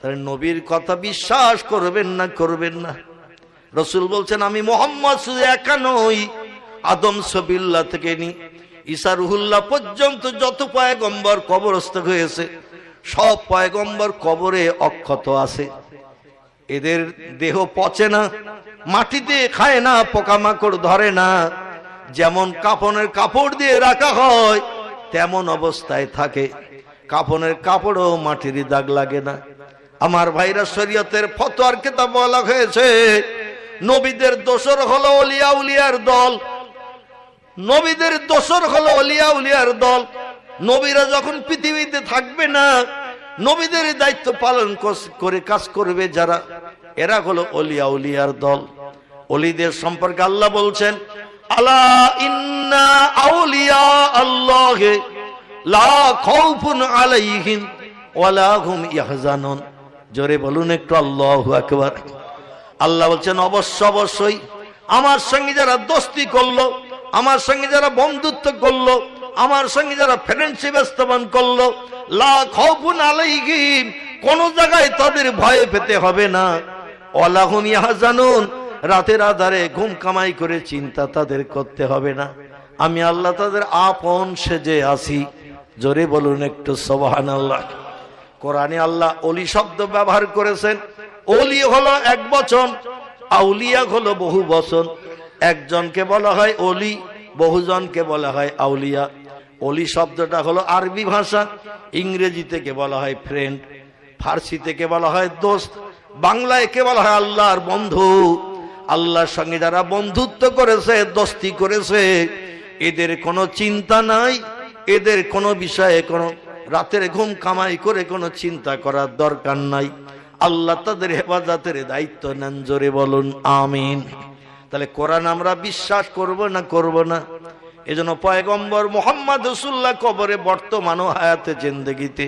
তাহলে নবীর কথা বিশ্বাস করবেন না করবেন না? রসুল বলছেন, আমি মোহাম্মদ শুধু একা নই, আদম সবিল্লা থেকে নি। ঈসা রুহুল্লাহ পর্যন্ত যত পয়গম্বর কবরস্থ হয়েছে, সব পয়গম্বর কবরে অক্ষত আছে। এদের দেহ পচে না, মাটিতে খায় না, পোকামাকড় ধরে না। যেমন কাপনের কাপড় দিয়ে রাখা হয়, তেমন অবস্থায় থাকে। কাপনের কাপড়ও মাটির দাগ লাগে না। আমার ভাইরা শরীয়তের ফতোয়ার কেতাব বলা হয়েছে। নবীদের দোসর হলো অলিয়া উলিয়ার দল। নবীদের দোসর হলো অলিয়া উলিয়ার দল। নবীরা যখন পৃথিবীতে থাকবে না, নবীদের দায়িত্ব পালন করে কাজ করবে যারা, এরা হলো অলিয়া উলিয়ার দল। অলিদের সম্পর্কে আল্লাহ বলছেন, আলা ইন্না আউলিয়া আল্লাহে লা খাউফুন আলাইহিম ওয়ালা হুম ইয়াহজানুন। জোরে বলুন একটু আল্লাহ আকবার। আল্লাহ বলছেন, অবশ্য, অবশ্যই আমার সঙ্গে যারা দোস্তি করল, আমার সঙ্গে যারা বন্ধুত্ব করল, আমার সঙ্গে যারা ফ্রেন্ডশিপ স্থাপন করল লা খাউফুন আলাইহিম, কোন জায়গায় তাদের ভয় পেতে হবে না। ওয়ালাহুম ইয়াহজানুন, রাতের আধারে ঘুম কামাই করে চিন্তা তাদের করতে হবে না। আমি আল্লাহ তাদের আপন সেজে আসি জোরে বলুন একটু সুবহানাল্লাহ। কোরআনে আল্লাহ অলি শব্দ ব্যবহার করেছেন। অলি হলো এক বচন, আউলিয়া হলো বহু বচন। একজনকে বলা হয় অলি, বহুজনকে বলা হয় আউলিয়া। অলি শব্দটা হলো আরবি ভাষা ইংরেজি থেকে বলা হয় ফ্রেন্ড ফার্সি থেকে বলা হয় দোস্ত, বাংলায় কে বলা হয় আল্লাহর বন্ধু। আল্লাহর সঙ্গে যারা বন্ধুত্ব করেছে, দোস্তি করেছে, এদের কোনো চিন্তা নাই, এদের কোনো বিষয়ে কোনো রাতের ঘুম কামাই করে কোনো চিন্তা করার দরকার নাই। আল্লাহ তাদের হেফাজতের দায়িত্ব নেন, জোরে বলুন, আমিন। তাহলে কোরআন আমরা বিশ্বাস করব না করব না? এজন্য পয়গম্বর মোহাম্মদ রসুল্লাহ কবরে বর্তমানও হায়াতে জেন্দেগিতে।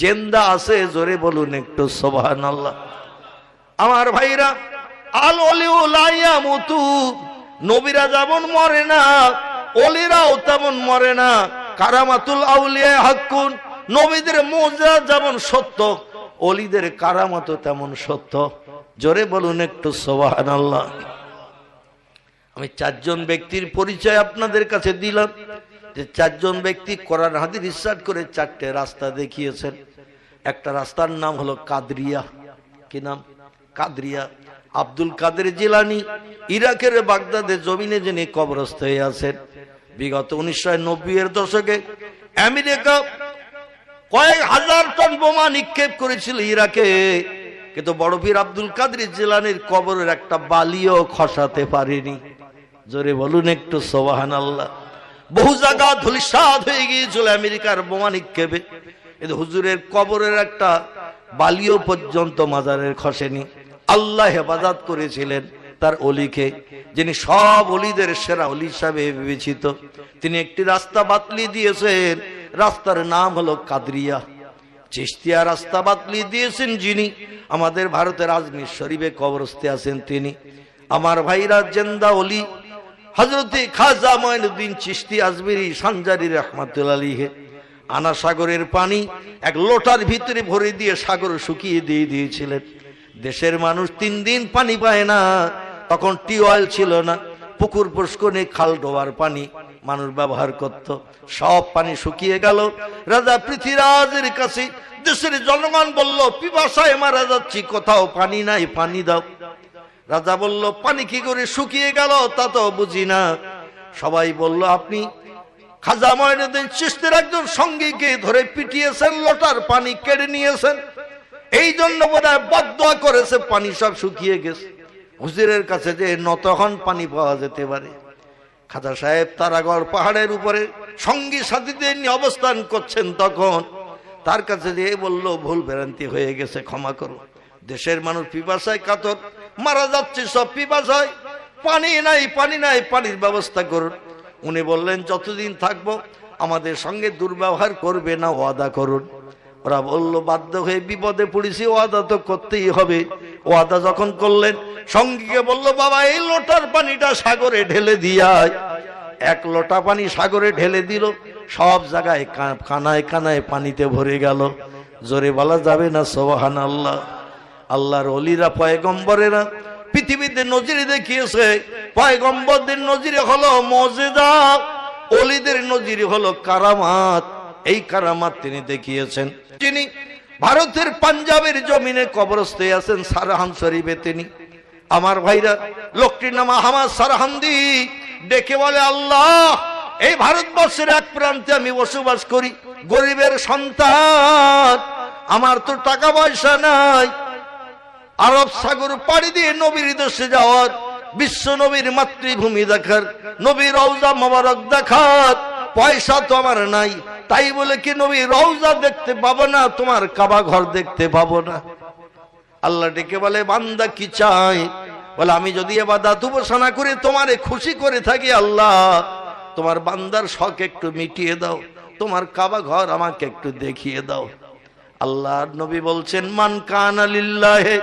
জেন্দা আছে, জোরে বলুন একটু সোবাহান আল্লাহ আমার ভাইরা, আল লাইয়া মুতু নবীরা যেমন মরে না, অলিরাও তেমন মরে না। কারামাতুল আউলিয়া হাক্কুন। নবীদের মোজা যেমন সত্য, অলিদের কারামাতও তেমন সত্য। জোরে বলুন একটু সোবাহান আল্লাহ আমি চারজন ব্যক্তির পরিচয় আপনাদের কাছে দিলাম। যে চারজন ব্যক্তি কোরআন হাদির রিসার্চ করে চারটে রাস্তা দেখিয়েছেন। একটা রাস্তার নাম হলো কাদরিয়া। কি নাম? কাদরিয়া। আব্দুল কাদের জিলানি, ইরাকের বাগদাদে জমিনে যিনি কবরস্থ হয়ে আছেন। বিগত উনিশশো নব্বই এর দশকে আমেরিকা কয়েক হাজার টন বোমা নিক্ষেপ করেছিল ইরাকে, কিন্তু বড় পীর আব্দুল কাদের জিলানির কবরের একটা বালিও খসাতে পারেনি। জোরে বলুন একটু সোবাহান আল্লাহ বহু জায়গা ধুলিসাদ হয়ে গিয়েছিল আমেরিকার বোমা নিক্ষেপে, কিন্তু হুজুরের কবরের একটা বালিও পর্যন্ত মাজারের খসেনি। আল্লাহ হেফাজত করেছিলেন তার অলিকে, যিনি সব অলিদের সেরা অলি হিসাবে বিবেচিত। তিনি একটি রাস্তা বাতলি দিয়েছেন রাস্তার নাম হলো কাদরিয়া। চিস্তিয়া রাস্তা বাতলি দিয়েছেন যিনি। আমাদের ভারতের আজমির শরীফে কবরস্তে আছেন তিনি। আমার ভাইরা জেন্দা অলি হজরতে খাজা মঈনুদ্দিন চিস্তি আজমিরি, সানজারি রহমাতুল আলীহে আনা সাগরের পানি এক লোটার ভিতরে ভরে দিয়ে সাগর শুকিয়ে দিয়ে দিয়েছিলেন। দেশের মানুষ তিন দিন পানি পায় না, তখন টিউবওয়েল ছিল না। পুকুর পুষ্কনে খাল ডোবার পানি। মানুষ ব্যবহার করত। সব পানি শুকিয়ে গেল। রাজা পৃথ্বীরাজের কাছে দেশের জনগণ বলল, পিপাসায় মারা যাচ্ছি, কোথাও পানি নাই, পানি দাও। রাজা বলল, পানি কি করে শুকিয়ে গেল তা তো বুঝি না। সবাই বলল, আপনি খাজা ময়নুদ্দিন চিস্তের একজন সঙ্গীকে ধরে পিটিয়েছেন, লোটার পানি কেড়ে নিয়েছেন। এই জন্য বোধ হয় বদয়া করেছে, পানি সব শুকিয়ে গেছে। হুজুরের কাছে যে নতখন পানি পাওয়া যেতে পারে। খাজা সাহেব তারাগড় পাহাড়ের উপরে সঙ্গী সাথীদের নিয়ে অবস্থান করছেন তখন। তার কাছে যে বলল, ভুল ভ্রান্তি হয়ে গেছে, ক্ষমা করো। দেশের মানুষ পিপাসায় কাতর, মারা যাচ্ছে সব পিপাসায়। পানি নাই পানি নাই, পানির ব্যবস্থা করুন। উনি বললেন, যতদিন থাকব, আমাদের সঙ্গে দুর্ব্যবহার করবে না, ওয়াদা করুন। ওরা বলল, বাধ্য হয়ে বিপদে পড়েছি, ওয়াদা তো করতেই হবে। ওয়াদা যখন করলেন, সঙ্গীকে বলল, বাবা, এই লোটার পানিটা সাগরে ঢেলে দিয়ায় এক লোটা পানি সাগরে ঢেলে দিল, সব জায়গায় কানায় কানায় পানিতে ভরে গেল। জোরে বলা যাবে না সোহান আল্লাহ আল্লাহর অলিরা পয়গম্বরেরা পৃথিবীতে নজিরে দেখিয়েছে, পয়গম্বরদের নজিরে হলো মজেদা অলিদের নজিরে হলো কারামাত। এই কারামাত তিনি দেখিয়েছেন। যিনি ভারতের পাঞ্জাবের জমিনে কবরস্থ আছেন সারাহান শরীফে তিনি। আমার ভাইরা, লোকটির নাম আহমাদ সারাহান্দি। ডেকে বলে, আল্লাহ, এই ভারতবর্ষের এক প্রান্তে আমি বসবাস করি, গরিবের সন্তান। আমার তো টাকা পয়সা নাই। আরব সাগর পাড়ি দিয়ে নবীর দেশে যাওয়ার, বিশ্ব নবীর মাতৃভূমি দেখার, নবীর রৌজা মোবারক দেখার পয়সা তো আমার নাই। তাই বলে কি নবী রৌজা দেখতে পাবো না, তোমার কাবা ঘর দেখতে পাবো না। আল্লাহ ডেকে বলে, বান্দা কি চাই বলে, আমি যদি এবার দাতু উপাসনা করে, তোমারে খুশি করে থাকি আল্লাহ। তোমার বান্দার শখ একটু মিটিয়ে দাও, তোমার কাবা ঘর আমাকে একটু দেখিয়ে দাও। আল্লাহ নবী বলছেন, মান কান আলিল্লাহে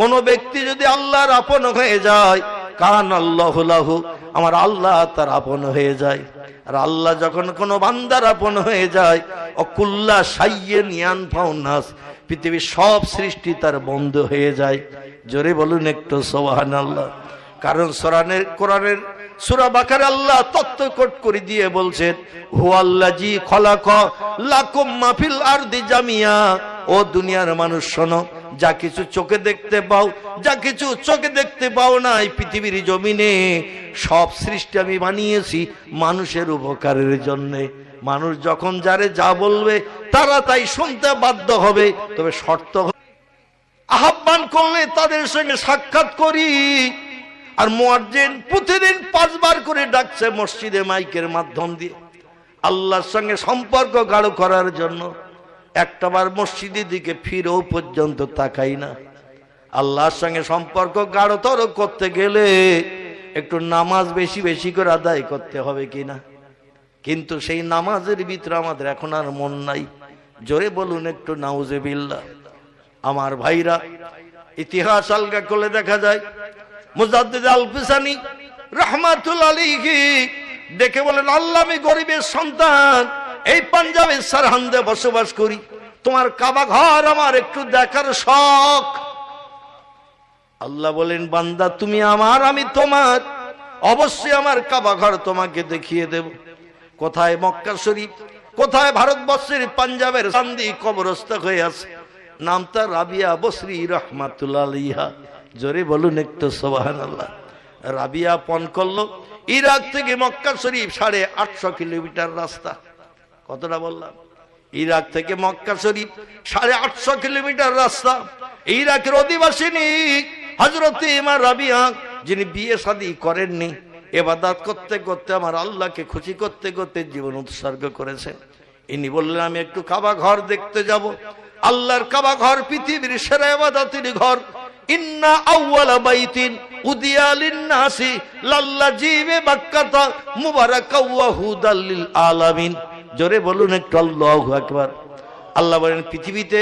কোন ব্যক্তি যদি আল্লাহর আপন হয়ে যায় কান আল্লাহ লাহু আমার আল্লাহ তার আপন হয়ে যায়। আর আল্লাহ যখন কোনো বান্দার আপন হয়ে যায়, অকুল্লা সাইয়ে নিয়ান ফাউনাস পৃথিবীর সব সৃষ্টি তার বন্ধ হয়ে যায়। জোরে বলুন একটু সোহান আল্লাহ কারণ সোরানের, কোরআনের, সুরা বাকার আল্লাহ তত্ত্ব কোট করে দিয়ে বলছেন হু আল্লাহ জি খলাক লাকুম মাফিল আরদি জামিয়া। ও দুনিয়ার মানুষ শোনো যা কিছু চোখে দেখতে পাও, যা কিছু চোখে দেখতে পাও না এই পৃথিবীর জমিনে, সব সৃষ্টি আমি বানিয়েছি মানুষের উপকারের জন্যে। মানুষ যখন যারে যা বলবে, তারা তাই শুনতে বাধ্য হবে, তবে শর্ত আহ্বান করলে তাদের সঙ্গে সাক্ষাৎ করি। আর মোয়াজ্জেন প্রতিদিন পাঁচবার করে ডাকছে মসজিদে মাইকের মাধ্যম দিয়ে। আল্লাহর সঙ্গে সম্পর্ক গাঢ় করার জন্য। একটাবার মসজিদের দিকে ফিরেও পর্যন্ত তাকাই না। আল্লাহর সঙ্গে সম্পর্ক গাঢ়তর করতে গেলে একটু নামাজ বেশি বেশি করে আদায় করতে হবে কিনা? কিন্তু সেই নামাজের ভিতরে আমাদের এখন আর মন নাই। জোরে বলুন একটু নাউজে বিল্লা আমার ভাইরা, ইতিহাস আলগা করলে দেখা যায়, মুজাদ্দিদ আল পিসানি রহমাতুল আলীকে ডেকে বলেন, আল্লাহ আমি গরিবের সন্তান। এই পাঞ্জাবের সারহান্দে বসবাস করি। তোমার কাবা ঘর আমার একটু দেখার শখ। আল্লাহ বলেন, বান্দা, তুমি আমার, আমি তোমার। অবশ্যই আমার কাবা ঘর তোমাকে দেখিয়ে দেব। কোথায় মক্কা শরীফ, কোথায় ভারতবর্ষের পাঞ্জাবের সান্দি কবরস্থ হয়ে আছে? নামটা রাবিয়া বসরি রহমাতুল্লাহ জোরে বলুন একটু সোবাহান আল্লাহ রাবিয়া পণ করল। ইরাক থেকে মক্কা শরীফ সাড়ে আটশো কিলোমিটার রাস্তা। কতটা বললাম। ইরাক থেকে মক্কা শরীফ সাড়ে আটশো কিলোমিটার রাস্তা। ইরাকের অধিবাসিনী হজরত ইমার রাবিয়া, যিনি বিয়ে শাদী করেননি, এবাদাত করতে করতে আমার আল্লাহকে খুশি করতে করতে জীবন উৎসর্গ করেছেন ইনি বললেন, আমি একটু কাবা ঘর দেখতে যাব। আল্লাহর কাবা ঘর পৃথিবীর সেরা এবাদাতের ঘর। ইন্না আউয়ালা বাইতিন উদিয়া লিন্নাসি লাল্লা জিবে বাক্কাতা মুবারাকা ওয়া হুদাল আলামিন। জোরে বলুন একটু, আল্লাহু একবার আল্লাহ বলেন, পৃথিবীতে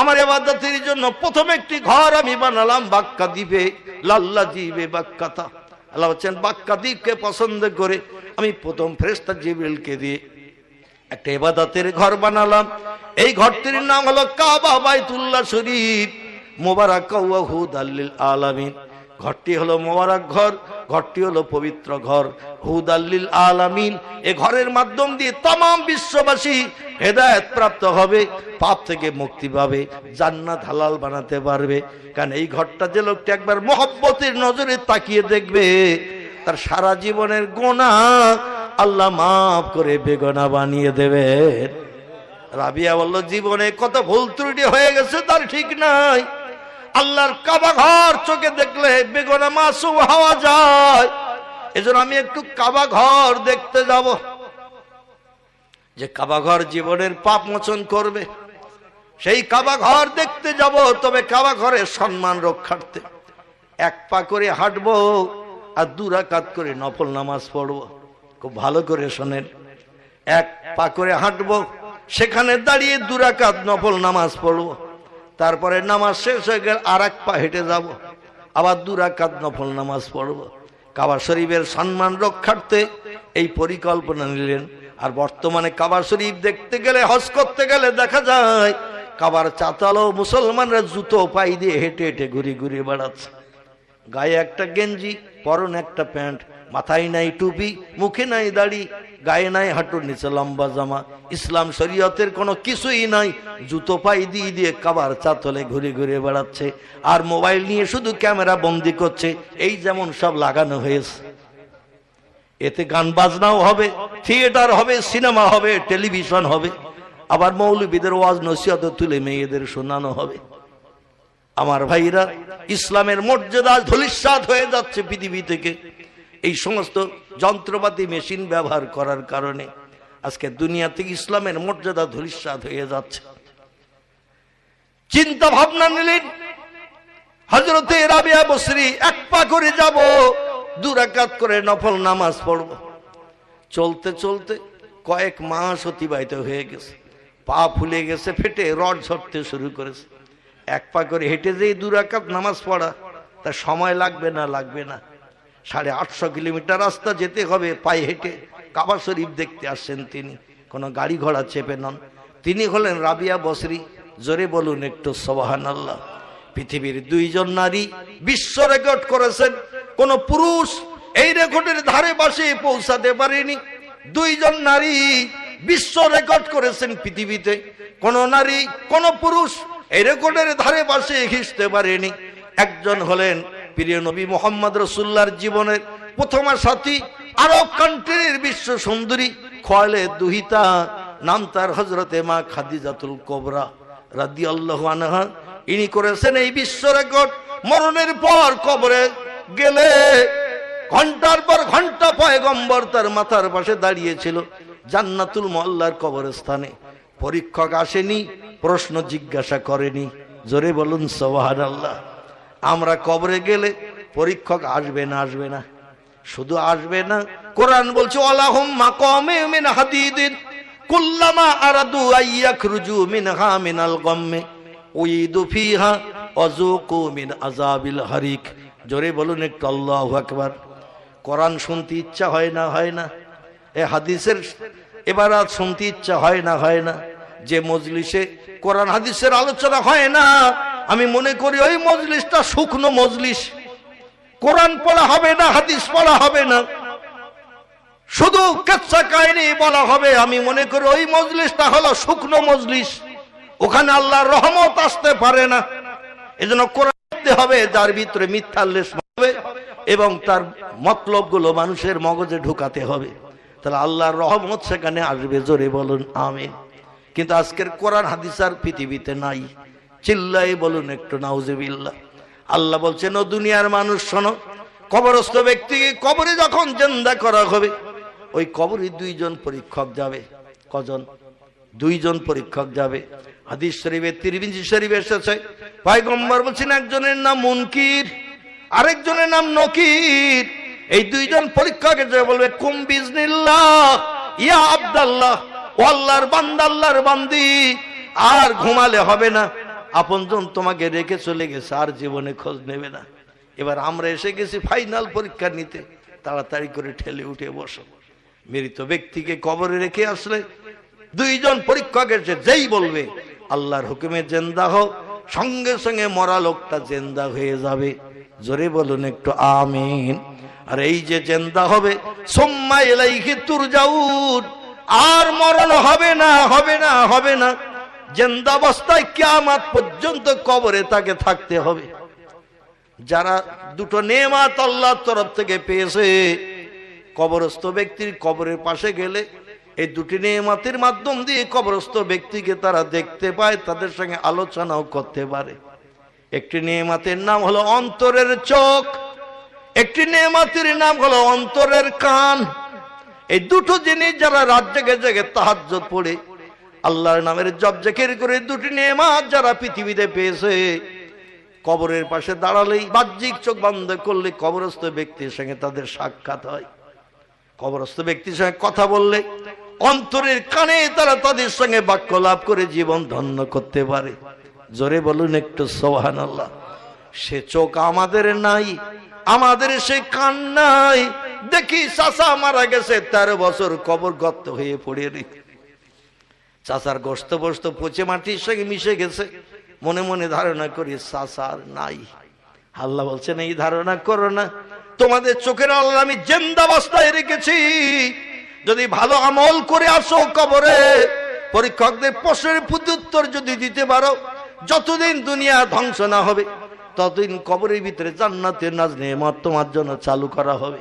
আমার এবাদতের জন্য প্রথম একটি ঘর আমি বানালাম বাক্কা দ্বীপে, লাল্লা জিবে বাক্কাতা। আল্লাহ বলছেন, বাক্কা দ্বীপকে পছন্দ করে আমি প্রথম ফেরেশতা জিবরিলকে দিয়ে একটা এবাদতের ঘর বানালাম। এই ঘরটির নাম হলো কাবা বাইতুল্লাহ শরীফ। মোবারক আলামিন। ঘরটি হলো মোবারক ঘর, ঘরটি হলো পবিত্র ঘর। হুদ আল্লিল আলামিন, এ ঘরের মাধ্যম দিয়ে তাম বিশ্ববাসী হেদায়ত প্রাপ্ত হবে, পাপ থেকে মুক্তি পাবে, জান্নাত হালাল বানাতে পারবে। কারণ এই ঘরটা যে লোকটা একবার মহব্বতের নজরে তাকিয়ে দেখবে, তার সারা জীবনের গোনা আল্লাহ মাফ করে বেগনা বানিয়ে দেবে। রাবিয়া বলল, জীবনে কত ভুল ত্রুটি হয়ে গেছে, তার ঠিক নাই। আল্লাহর কাবা ঘর চোখে দেখলে বেগনা মাসু হওয়া যায়। এজন্য আমি একটু কাবা ঘর দেখতে যাব। যে কাবা ঘর জীবনের পাপ মোচন করবে, সেই কাবা ঘর দেখতে যাব, তবে কাবা ঘরের সম্মান রক্ষার্থে। এক পা করে হাঁটবো আর দুরাকাত করে নফল নামাজ পড়ব। খুব ভালো করে শোনেন। এক পা করে হাঁটবো, সেখানে দাঁড়িয়ে দুরাকাত নফল নামাজ পড়ব। তারপরে নামাজ শেষ হয়ে গেল আর এক পা হেঁটে যাব। আবার দুরাকাত নফল নামাজ পড়ব। কাবা শরীফের সম্মান রক্ষার্থে এই পরিকল্পনা নিলেন। আর বর্তমানে কাবা শরীফ দেখতে গেলে, হজ করতে গেলে দেখা যায়, কাবার চাতালো মুসলমানরা জুতো পাই দিয়ে হেঁটে হেঁটে ঘুরে ঘুরে বেড়াচ্ছে। গায়ে একটা গেঞ্জি, পরন একটা প্যান্ট, মাথায় নাই টুপি, মুখে নাই দাড়ি গায়ে নাই, হাঁটুর নিচে লম্বা জামা। ইসলাম শরীয়তের কোনো কিছুই নাই। জুতো পাই দিয়ে দিয়ে কাবার চাতলে ঘুরে ঘুরে বেড়াচ্ছে। আর মোবাইল নিয়ে শুধু ক্যামেরা বন্দি করছে। এই যেমন সব লাগানো হয়েছে। এতে গান বাজনাও হবে, থিয়েটার হবে, সিনেমা হবে, টেলিভিশন হবে। আবার মৌলবীদের ওয়াজ, নসিহত তুলে মেয়েদের শোনানো হবে। আমার ভাইরা, ইসলামের মর্যাদা ধলিস্বাদ হয়ে যাচ্ছে পৃথিবী থেকে। এই সমস্ত যন্ত্রপাতি, মেশিন ব্যবহার করার কারণে আজকে দুনিয়া থেকে ইসলামের মর্যাদা ধলিস্বাদ হয়ে যাচ্ছে। চিন্তা ভাবনা নিলেন হজরতে রাবিয়া বসরি এক পা করে যাব দুরাকাত করে নফল নামাজ পড়ব। চলতে চলতে কয়েক মাস অতিবাহিত হয়ে গেছে, পা ফুলে গেছে, ফেটে রড ঝরতে শুরু করেছে। এক পা করে হেঁটে যেই দুরাকাত নামাজ পড়া, তা সময় লাগবে না লাগবে না। সাড়ে আটশো কিলোমিটার রাস্তা যেতে হবে, পায়ে হেঁটে কাবা শরীফ দেখতে আসছেন তিনি। কোনো গাড়ি ঘোড়া চেপে নন। তিনি হলেন রাবিয়া বসরি। জোরে বলুন একটু সবাহান আল্লাহ পৃথিবীর দুইজন নারী বিশ্ব রেকর্ড করেছেন। কোন পুরুষ এই রেকর্ডের ধারে পাশে পৌঁছাতে পারেনি। দুইজন নারী বিশ্ব রেকর্ড করেছেন পৃথিবীতে। কোন নারী, কোন পুরুষ এই রেকর্ডের ধারে পাশে ঘিসতে পারেনি। একজন হলেন প্রিয় নবী মোহাম্মদ রসুল্লার জীবনের প্রথম সাথী, আরব কান্ট্রির বিশ্ব সুন্দরী, খয়ালে দুহিতা, নাম তার হজরতে মা খাদিজাতুল কোবরা রাদি আল্লাহ আনহা। ইনি করেছেন এই বিশ্ব রেকর্ড মরণের পর কবরে গেলে ঘণ্টার পর ঘণ্টা পয়গম্বর তার মাথার পাশে দাঁড়িয়েছিল জান্নাতুল মোল্লার কবরস্থানে। পরীক্ষক আসেনি, প্রশ্ন জিজ্ঞাসা করেনি। জোরে বলুন সবাহান আল্লাহ আমরা কবরে গেলে পরীক্ষক আসবে না আসবে না। শুধু আসবে না। কোরআন বলছে মাকামে মিন আরাদু মিনহা মিনাল মিন হারিক। জোরে বলুন কোরআন শুনতে ইচ্ছা হয় না হয় না। এ হাদিসের এবার আর শুনতে ইচ্ছা হয় না হয় না। যে মজলিসে কোরআন, হাদিসের আলোচনা হয় না আমি মনে করি ওই মজলিসটা শুকনো মজলিস। কোরআন পড়া হবে না, হাদিস পড়া হবে না। শুধু কাচ্চা কাহিনী বলা হবে। আমি মনে করি ওই মজলিসটা হলো শুকনো মজলিস। ওখানে আল্লাহর রহমত আসতে পারে না। এজন্য কোরআন হবে, যার ভিতরে মিথ্যার লেশ হবে এবং তার মতলবগুলো মানুষের মগজে ঢুকাতে হবে। তাহলে আল্লাহর রহমত সেখানে আসবে, জোরে বলুন, আমিন। কিন্তু আজকের কোরআন, হাদিস আর পৃথিবীতে নাই। চিল্লাই বলুন একটু, নাউজেবিল্লাহ। আল্লাহ বলছেন, ও দুনিয়ার মানুষ, শোনো, কবরস্থ ব্যক্তিকে কবরে যখন জেন্দা করা হবে, ওই কবরে দুইজন পরীক্ষক যাবে। কজন? দুইজন পরীক্ষক যাবে। হাদিস শরীফে তিরবিঞ্জি শরীফ এসেছে, পয়গম্বর বলছেন, একজনের নাম মুনকির, আরেকজনের নাম নকির। এই দুইজন পরীক্ষাকে যে বলবে, কুম বিজনিল্লাহ, ইয়া আব্দাল্লাহ, ও আল্লাহর বান্দা, আল্লাহর বান্দি, আর ঘুমালে হবে না। আপনজন তোমাকে রেখে চলে গেছে, আর জীবনে খোঁজ নেবে না। এবার আমরা এসে গেছি ফাইনাল পরীক্ষা নিতে। তাড়াতাড়ি করে ঠেলে উঠে বসো। মৃত ব্যক্তিকে কবরে রেখে আসলে দুইজন পরীক্ষক এসে যেই বলবে, আল্লাহর হুকুমে জেন্দা হোক সঙ্গে সঙ্গে মরা লোকটা জেন্দা হয়ে যাবে। জোরে বলুন একটু, আমিন। আর এই যে জেন্দা হবে, সোম্মা এলাইকে তুর আর মরণ হবে না হবে না হবে না। জেন্দাবস্থায় কেয়ামাত পর্যন্ত কবরে তাকে থাকতে হবে। যারা দুটো নেমাত আল্লাহর তরফ থেকে পেয়েছে, কবরস্থ ব্যক্তির কবরের পাশে গেলে এই দুটি নেমাতের মাধ্যম দিয়ে কবরস্থ ব্যক্তিকে তারা দেখতে পায়, তাদের সঙ্গে আলোচনাও করতে পারে। একটি নেমাতের নাম হলো অন্তরের চোখ, একটি নেমাতের নাম হলো অন্তরের কান। এই দুটো জিনিস যারা রাত জেগে জেগে তাহাজ পড়ে আল্লাহর নামের জব জেকের করে দুটি নেমাত যারা পৃথিবীতে পেয়েছে, কবরের পাশে দাঁড়ালেই বাহ্যিক চোখ বন্ধ করলে কবরস্থ ব্যক্তির সঙ্গে তাদের সাক্ষাৎ হয়। কবরস্থ ব্যক্তির সঙ্গে কথা বললে অন্তরের কানে তারা তাদের সঙ্গে বাক্য লাভ করে জীবন ধন্য করতে পারে। জোরে বলুন একটু সোহান আল্লাহ সে চোখ আমাদের নাই, আমাদের সে কান নাই। দেখি চাষা মারা গেছে, তেরো বছর কবর গর্ত হয়ে পড়ে রে চাচার গোস্ত বস্ত পচে মাটির সঙ্গে মিশে গেছে। মনে মনে ধারণা করি চাচার নাই। আল্লাহ বলছেন, এই ধারণা করো না। তোমাদের চোখের আল্লাহ আমি জেন্দাবস্থায় রেখেছি। যদি ভালো আমল করে আসো কবরে, পরীক্ষকদের প্রশ্নের প্রত্যুত্তর যদি দিতে পারো, যতদিন দুনিয়া ধ্বংস না হবে, ততদিন কবরের ভিতরে জান্নাতের নাজ নেমত তোমার জন্য চালু করা হবে।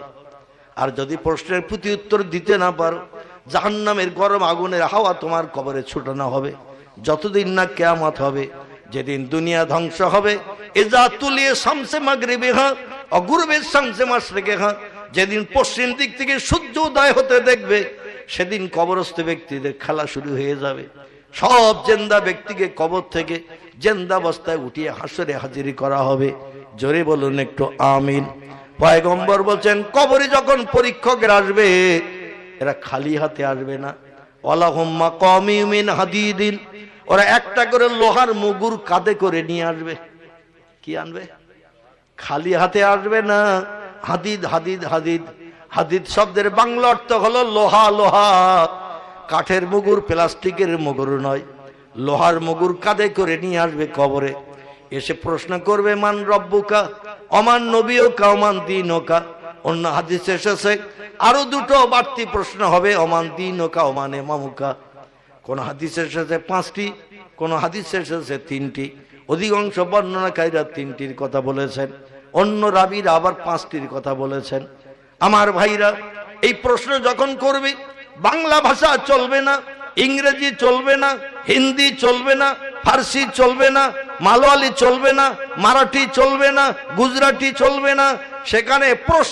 আর যদি প্রশ্নের প্রতি উত্তর দিতে না পারো জাহান্নামের গরম আগুনের হাওয়া তোমার কবরে ছুটানো হবে। যতদিন না কেয়ামত হবে, যেদিন দুনিয়া ধ্বংস হবে। এজা তুলিয়ে শামসে মাগরিবে হ্যাঁ অগুরবে শামসে মাসরেকে হ্যাঁ যেদিন পশ্চিম দিক থেকে সূর্য উদয় হতে দেখবে, সেদিন কবরস্থ ব্যক্তিদের খেলা শুরু হয়ে যাবে। সব জেন্দা ব্যক্তিকে কবর থেকে জেন্দাবস্থায় উঠিয়ে হাসরে হাজিরি করা হবে। জোরে বলুন একটু আমিন। পয়গম্বর বলছেন, কবরে যখন পরীক্ষকের আসবে এরা খালি হাতে আসবে না। অলাহম্মা কমিউমিন হাদিদিন। ওরা একটা করে লোহার মুগুর কাঁধে করে নিয়ে আসবে। কি আনবে? খালি হাতে আসবে না। হাদিদ হাদিদ হাদিদ। হাদিদ শব্দের বাংলা অর্থ হলো লোহা লোহা। কাঠের মুগুর প্লাস্টিকের মুগুর নয়। লোহার মুগুর কাঁধে করে নিয়ে আসবে কবরে। এসে প্রশ্ন করবে, মান রব্বুকা? অমান নবীকা অমান দিনকা অন্য হাদিস এসেছে আরও দুটো বাড়তি প্রশ্ন হবে অমান দিনকা অমান এমামুকা কোন হাদিসের এসেছে পাঁচটি, কোন হাদিস এসেছে তিনটি। অধিকাংশ বর্ণনাকারীরা তিনটির কথা বলেছেন। অন্য রাবিরা আবার পাঁচটির কথা বলেছেন। আমার ভাইরা, এই প্রশ্ন যখন করবে, বাংলা ভাষা চলবে না, ইংরেজি চলবে না, হিন্দি চলবে না, ফার্সি চলবে না, মালয়ালি চলবে না, মারাঠি চলবে না, গুজরাটি চলবে না, সেখানে প্রশ্ন